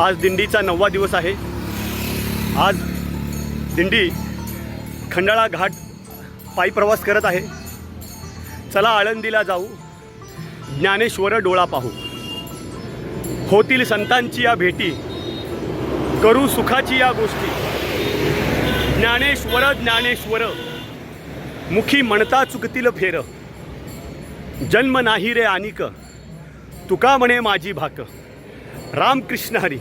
आज दिंडीचा नववा दिवस आहे. आज दिंडी खंडाळा घाट पायी प्रवास करत आहे. चला आळंदीला जाऊ. ज्ञानेश्वर डोळा पाहू. होतील संतांची या भेटी. करू सुखाची या गोष्टी. ज्ञानेश्वर ज्ञानेश्वर. मुखी म्हणता चुकतील फेर. जन्म नाही रे आनिक. तुका म्हणे माझी भाक. रामकृष्ण हरी.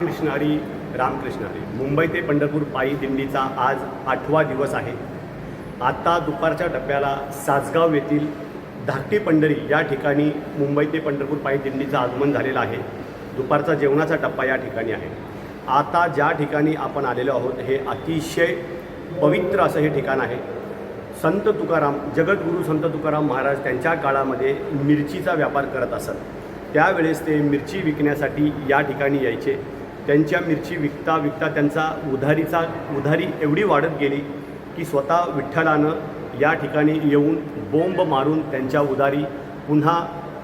कृष्ण हरी रामकृष्ण हरी. मुंबई ते पंढरपूर पायी दिंडीचा आज आठवा दिवस आहे. आता दुपारच्या टप्प्याला सासगाव येथील धाकटी पंढरी या ठिकाणी मुंबई ते पंढरपूर पायी दिंडीचं आगमन झालेलं आहे. दुपारचा जेवणाचा टप्पा या ठिकाणी आहे. आता ज्या ठिकाणी आपण आलेलो आहोत हे अतिशय पवित्र असं हे ठिकाण आहे. संत तुकाराम जगद्गुरू संत तुकाराम महाराज त्यांच्या काळामध्ये मिरचीचा व्यापार करत असत. त्यावेळेस ते मिरची विकण्यासाठी या ठिकाणी यायचे. त्यांच्या मिरची विकता विकता त्यांचा उधारीचा उधारी एवढी वाढत गेली की स्वतः विठ्ठलानं या ठिकाणी येऊन बोंब मारून त्यांच्या उधारी पुन्हा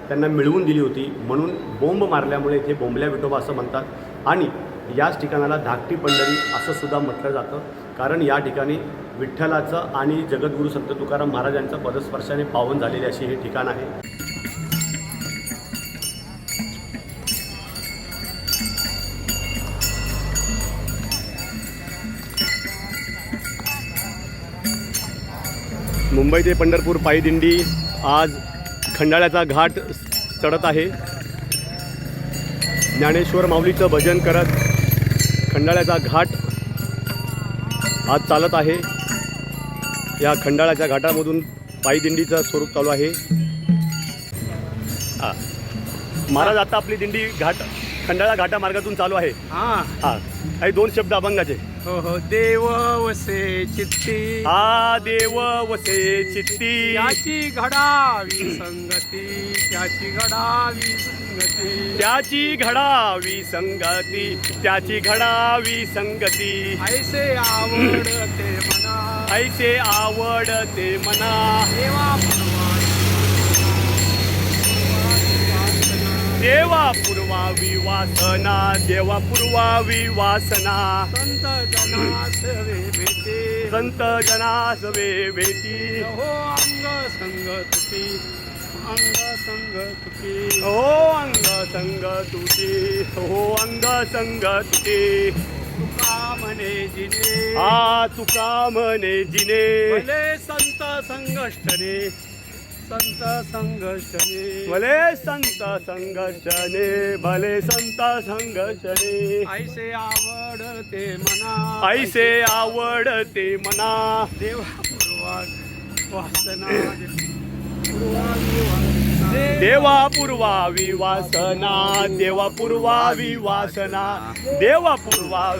त्यांना मिळवून दिली होती. म्हणून बोंब मारल्यामुळे इथे बोंबल्या विठोबा असं म्हणतात. आणि याच ठिकाणाला धाकटी पंढरी असं सुद्धा म्हटलं जातं. कारण या ठिकाणी विठ्ठलाचं आणि जगद्गुरू संत तुकाराम महाराजांचं पदस्पर्शाने पावन झालेले असे हे ठिकाण आहे. मुंबई ते पंढरपूर पायदिंडी आज खंडाळ्याचा घाट चढत आहे. ज्ञानेश्वर माऊलीचं भजन करत खंडाळ्याचा घाट आज चालत आहे या खंडाळाच्या घाटामधून पायी दिंडीचं स्वरूप चालू आहे हा. महाराज आता आपली दिंडी घाट खंडाळा घाटा मार्गातून चालू आहे. हा. हा. काही दोन शब्द अभंगाचे. हो हो. देव वसे चित्ती. हा देव वसे चित्ती. त्याची घडावी संगती त्याची घडावी संगती. त्याची घडावी संगती त्याची घडावी संगती. ऐसे आवडते मना. ऐसे आवडते मना. देवा देवा पूर्वावी वासना देवा पूर्वावी वासना संत जनास वे भेटे. संत जनास वे भेटी हो अंग संग तुटी. अंग संग तुटी. हो अंग संग तुटी. हो अंग संग तुटी. तुका म्हणे जिने. हा तुका म्हणे जिने. भले संत संघष्टने संत संघर्षणे. भले संत संघर्षणे भले संत संघर्षणे. ऐसे आवडते मना. ऐसे आवडते मना. देवा पूर्वा वासना. पूर्वावी वासना. देवा पूर्वावी वासना देवा पूर्वावी वासना देवा पूर्वा